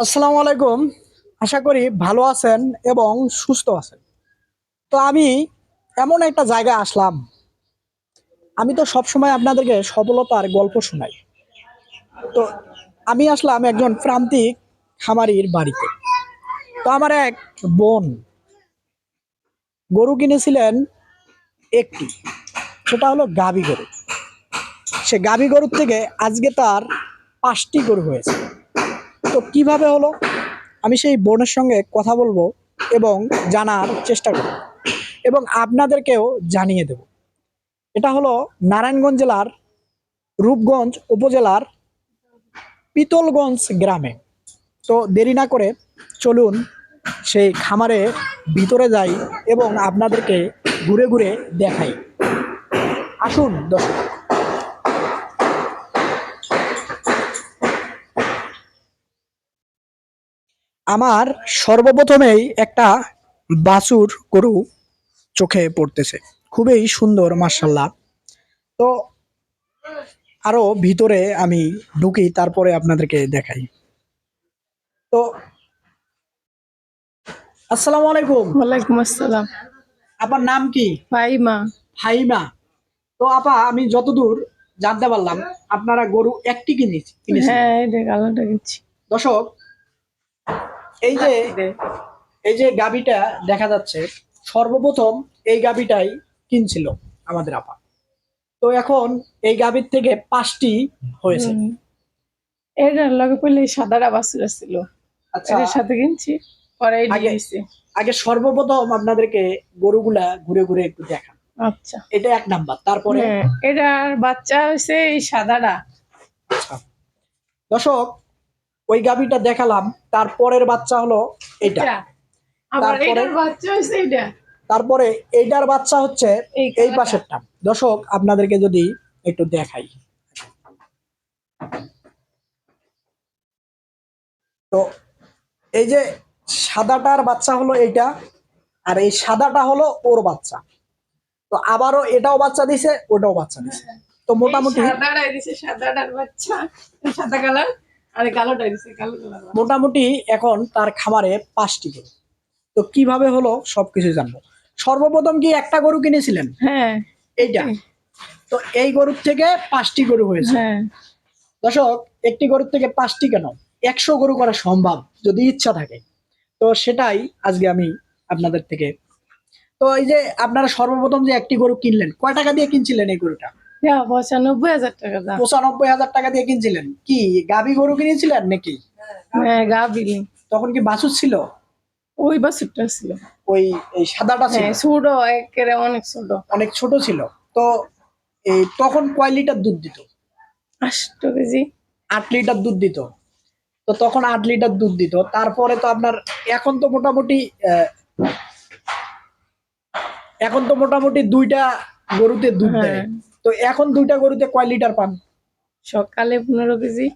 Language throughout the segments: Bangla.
আসসালামু আলাইকুম। আশা করি ভালো আছেন এবং সুস্থ আছেন। তো আমি এমন একটা জায়গায় আসলাম। আমি তো সবসময় আপনাদেরকে সফলতার গল্প শোনাই। তো আমি আসলাম একজন প্রান্তিক খামারির বাড়িতে। তো আমার এক বোন গরু কিনেছিলেন একটি, সেটা হলো গাভী গরু। সে গাভী গরুর থেকে আজকে তার পাঁচটি গরু হয়েছে। তো কীভাবে হলো? আমি সেই বোনের সঙ্গে কথা বলব এবং জানার চেষ্টা করব। এবং আপনাদেরকেও জানিয়ে দেব। এটা হলো নারায়ণগঞ্জ জেলার রূপগঞ্জ উপজেলার পিতলগঞ্জ গ্রামে। তো দেরি না করে চলুন সেই খামারে ভিতরে যাই এবং আপনাদেরকে ঘুরে ঘুরে দেখাই। আসুন দর্শক। আমার সর্বপ্রথমেই একটা বাছুর গরু চোখে পড়তেছে। খুবই সুন্দর মার্শাল্লাহ তো আরও ভিতরে আমি ঢুকি তারপরে আপনাদেরকে দেখাই। তো আসসালামু আলাইকুম। ওয়ালাইকুম আসসালাম। আপনার নাম কি? ফাইমা হাইমা তো আপা আমি যতদূর জানতে পারলাম আপনারা গরু একটি কিনে কিনেছেন। হ্যাঁ এটা কালোটা কিনছি। দর্শক এই যে এই যে গাবিটা দেখা যাচ্ছে সর্বপ্রথম এই গাবিটাই কিনছিল আমাদের আপা। তো এখন এই গাবির থেকে পাঁচটি হয়েছে। এটার লগে পড়লে এই সাদাটা বাছুর ছিল আচ্ছা। সাথে কিনছি পরে আগে- সর্বপ্রথম আপনাদেরকে গরুগুলা ঘুরে ঘুরে একটু দেখান। আচ্ছা। এটা এক নাম্বার তারপরে হ্যাঁ এটার বাচ্চা হয়েছে এই সাদাটা। আচ্ছা। দর্শক ওই গাবিটা দেখালাম তারপরের বাচ্চা হলো এটা। তারপরে? এইটার বাচ্চা হচ্ছে এই পাশেরটা। দর্শক আপনাদেরকে যদি একটু দেখাই। তো এই যে সাদাটার বাচ্চা হলো এইটা আর এই সাদাটা হলো ওর বাচ্চা। তো আবারও এটাও বাচ্চা দিছে ওটাও বাচ্চা দিছে। তো মোটামুটি সাদাটার বাচ্চা সাদা কালার। মোটামুটি এখন তার খামারে পাঁচটি গরু। তো কীভাবে হলো সবকিছু জানব। সর্বপ্রথম কি একটা গরু কিনেছিলেন? হ্যাঁ। এইটা? তো এই গরুর থেকে পাঁচটি গরু হয়েছে। হ্যাঁ। দর্শক একটি গরুর থেকে পাঁচটি কেন? একশো গরু করা সম্ভব যদি ইচ্ছা থাকে। তো সেটাই আজকে আমি আপনাদের থেকে। তো এই যে আপনারা সর্বপ্রথম যে একটি গরু কিনলেন কয় টাকা দিয়ে কিনছিলেন এই গরুটা? পঁচানব্বই হাজার টাকা দাম। পঁচানব্বই হাজার টাকা দিয়ে কিনছিলেন? কি গাভী গরু কিনেছিলেন নাকি? হ্যাঁ তখন কি বাছুর ছিল? ওই বাছুরটা ছিল। ওই এই সাদাটা ছিল? হ্যাঁ ছোট একেবারে অনেক ছোট। অনেক ছোট ছিল। তো এই তখন কয় লিটার দুধ দিত? আষ্ট কেজি। আট লিটার দুধ দিত। তো তখন আট লিটার দুধ দিত। তারপরে তো আপনার এখন তো মোটামুটি এখন তো মোটামুটি দুইটা গরুতে দুধ দেয়। হ্যাঁ। তো এখন দুইটা গরুতে কয় লিটার পান? সকালে পনেরো কেজি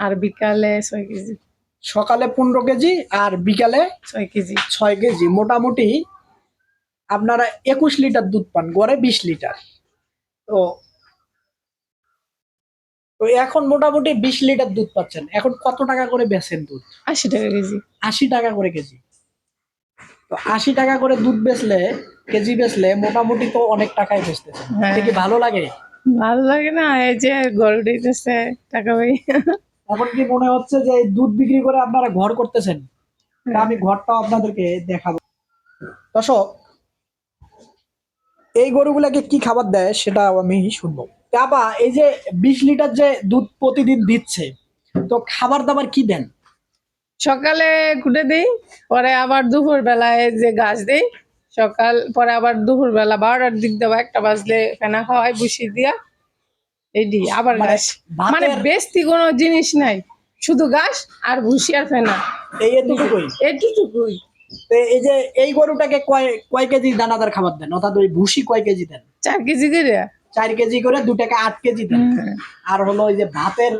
আর বিকালে ছয় কেজি। সকালে পনেরো কেজি আর বিকালে ছয় কেজি। ছয় কেজি। মোটামুটি আপনারা একুশ লিটার দুধ পান গড়ে বিশ লিটার। তো তো এখন মোটামুটি বিশ লিটার দুধ পাচ্ছেন। এখন কত টাকা করে বেচেন দুধ? আশি টাকা কেজি। আশি টাকা করে কেজি। তো আশি টাকা করে দুধ বেচলে কেজি বেচলে মোটামুটি তো অনেক টাকাই বেচতেছে। হ্যাঁ। এটা কি ভালো লাগে? ভালো লাগে না এই যে গরু দিতেছে টাকা পাই এখন কি মনে হচ্ছে যে দুধ বিক্রি করে আপনারা ঘর করতেছেন? আমি ঘরটাও আপনাদেরকে দেখাবো। দর্শক এই গরুগুলাকে কি খাবার দেয় সেটা আমি শুনব। তাপা এই যে বিশ লিটার যে দুধ প্রতিদিন দিচ্ছে তো খাবার দাবার কি দেন? সকালে কুটে দিই পরে আবার দুপুর বেলায় যে গাছ দিই সকাল পরে আবার দুপুর বেলা বারোটার দিক দেবো একটা বাজলে ফেনা খাওয়াই বুসি দিয়া এই দিই আবার গাছ। মানে বেশি কোনো জিনিস নাই শুধু গাছ আর ভুসি আর ফেনা। এই এতটুকুই এটুকুই। এই যে এই গরুটাকে কয় কয় কেজি দানাদার খাবার দেন? অর্থাৎ ওই ভুসি কয় কেজি দেন? চার কেজি করে। চার কেজি করে দু টাকা আট কেজি দেন। আর হলো ওই যে ভাতের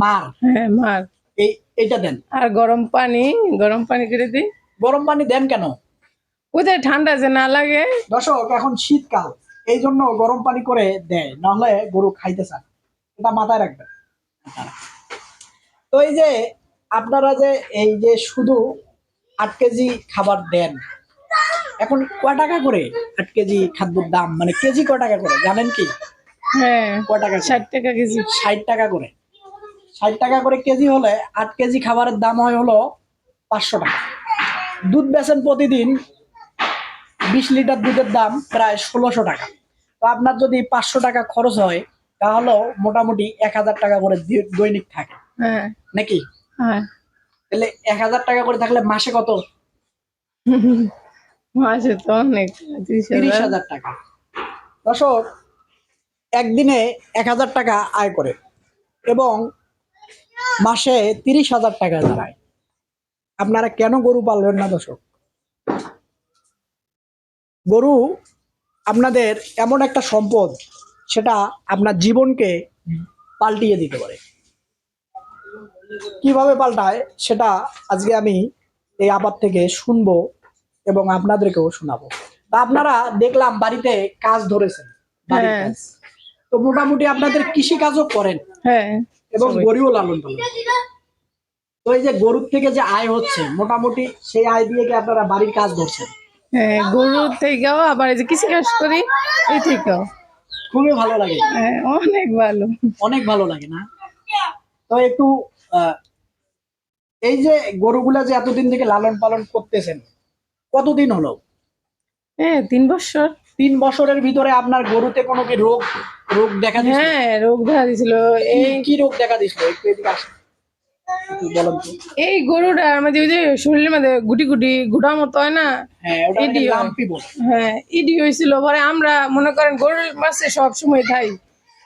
মার। হ্যাঁ মার। এইটা দেন। আর গরম পানি গরম পানি করে দিই। গরম পানি দেন কেন? ওদের ঠান্ডা যে না লাগে? দর্শক এখন শীতকাল। এই জন্য গরম পানি করে দেয় নাহলে গরু খাইতে চান এটা মাথায় রাখবেন। তো এই যে আপনারা যে এই যে শুধু আট কেজি খাবার দেন এখন ক টাকা করে আট কেজি খাদ্যর দাম? মানে কেজি ক টাকা করে? জানেন কি? হ্যাঁ কয় টাকা ষাট টাকা কেজি। ষাট টাকা করে। ষাট টাকা করে কেজি হলে আট কেজি খাবারের দাম হয় হলো পাঁচশো টাকা। দুধ বেচেন প্রতিদিন বিশ লিটার দুধের দাম প্রায় ষোলোশো টাকা। তো আপনার যদি পাঁচশো টাকা খরচ হয় তাহলেও মোটামুটি এক হাজার টাকা করে দৈনিক থাকে। হ্যাঁ। নাকি? হ্যাঁ। তাহলে এক হাজার টাকা করে থাকলে মাসে কত? মাসে তো অনেক তিরিশ হাজার টাকা। দর্শক একদিনে এক হাজার টাকা আয় করে। এবং মাসে তিরিশ হাজার টাকা দাঁড়ায়। আপনারা কেন গরু পালবেন না দর্শক? গরু আপনাদের এমন একটা সম্পদ সেটা আপনার জীবনকে পাল্টিয়ে দিতে পারে। কীভাবে পাল্টায় সেটা আজকে আমি এই আবার থেকে শুনব এবং আপনাদেরকেও শোনাবো। তা আপনারা দেখলাম বাড়িতে কাজ ধরেছেন হ্যাঁ। তো মোটামুটি আপনাদের কৃষি কাজও করেন। হ্যাঁ। এবং গরুও লালন পালন তো এই যে গরুর থেকে যে আয় হচ্ছে মোটামুটি সেই আয় দিয়ে কি আপনারা বাড়ির কাজ ধরছেন? হ্যাঁ গরু থেকেও আবার এই যে কৃষি কাজ করি এই থেকেও। খুবই ভালো লাগে। হ্যাঁ অনেক ভালো। অনেক ভালো লাগে না? তো একটু আহ, এই যে গরুগুলা যে এতদিন থেকে লালন পালন করতেছেন কতদিন হলো? হ্যাঁ তিন বছর। তিন বছরের ভিতরে আপনার গরুতে কোনো কি রোগ রোগ দেখা দিচ্ছে হ্যাঁ রোগ দেখা দিছিল এই কি রোগ দেখা দিছিল একটু এদিকে আসেন বলেন তো। এই গরুটা আমাদের ওই যে শরীরের মধ্যে গুটি গুটি গুড়া মতো হয় না? হ্যাঁ ওটা এডি হয়। হ্যাঁ ইডি হয়েছিল। পরে আমরা মনে করেন গরুর মাসে সব সময় খাই।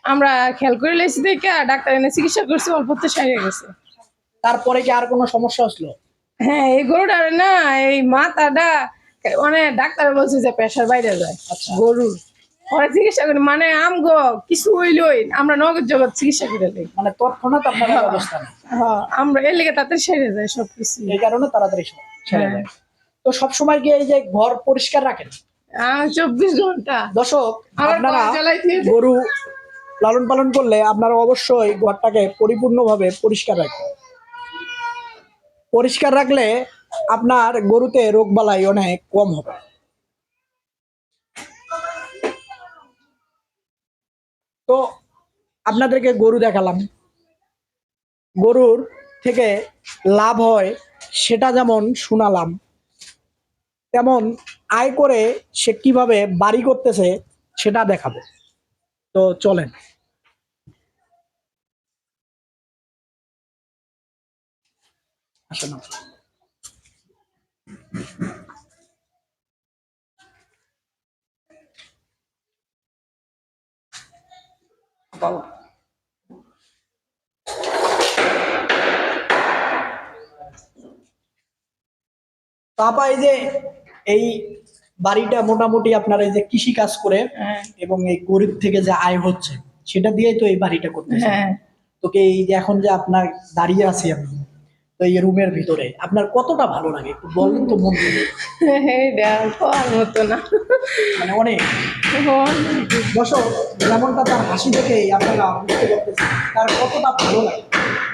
আমরা খেয়াল করে লেছি দেখে ডাক্তার এনে চিকিৎসা করছি অল্পতে সারিয়ে গেছে। তারপরে কি আর কোনো সমস্যা আসলো হ্যাঁ এই গরুটার না এই মাথাটা মানে ডাক্তার বলছে যে প্রেশার বাইরে যায়। আচ্ছা। গরুর। পরে চিকিৎসা করি মানে আমগো কিছু হইলই আমরা নগদ জগৎ চিকিৎসা করে মানে তৎক্ষণাৎ আপনার নেই হ্যাঁ আমরা এর লেগে সেরে যায় সবকিছু। এই কারণে তাড়াতাড়ি সব হ্যাঁ। তো সবসময় কি এই যে ঘর পরিষ্কার রাখেন। চব্বিশ ঘণ্টা। দর্শক আপনারা। গরু লালন পালন করলে আপনারা অবশ্যই ঘরটাকে পরিপূর্ণভাবে পরিষ্কার রাখবেন। পরিষ্কার রাখলে আপনার গরুতে রোগ বালাই অনেক কম হবে তো আপনাদেরকে গরু দেখালাম। গরুর থেকে লাভ হয় সেটা যেমন শোনালাম, তেমন আয় করে সে কীভাবে বাড়ি করতেছে সেটা দেখাবো। তো চলেন। আসেন তারপর এই যে এই বাড়িটা মোটামুটি আপনার এই যে কৃষি কাজ করে হ্যাঁ। এবং এই গরিব থেকে যে আয় হচ্ছে সেটা দিয়েই তো এই বাড়িটা করতেছে। হ্যাঁ। তোকে এই যে এখন যে আপনার দাঁড়িয়ে আছি আমি তো এই রুমের ভিতরে আপনার কতটা ভালো লাগে? একটু বললেন তো মন থেকে মতো না। মানে অনেক। দর্শক যেমনটা তার হাসি দেখে আপনারা বুঝতে পারতেছেন তার কতটা ভালো লাগে।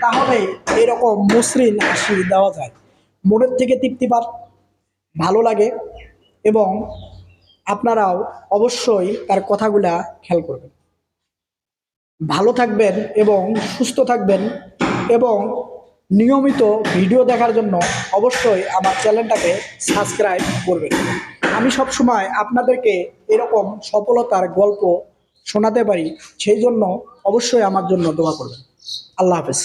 তাহলে এরকম মসৃণ হাসি দেওয়া যায়। মনের থেকে তৃপ্তি পান ভালো লাগে এবং আপনারাও অবশ্যই তার কথাগুলা খেয়াল করবেন। ভালো থাকবেন এবং সুস্থ থাকবেন এবং নিয়মিত ভিডিও দেখার জন্য অবশ্যই আমার চ্যানেলটাকে সাবস্ক্রাইব করবেন। আমি সব সময় আপনাদেরকে এরকম সফলতার গল্প শোনাতে পারি, সেই জন্য অবশ্যই আমার জন্য দোয়া করবেন। আল্লাহ হাফেজ।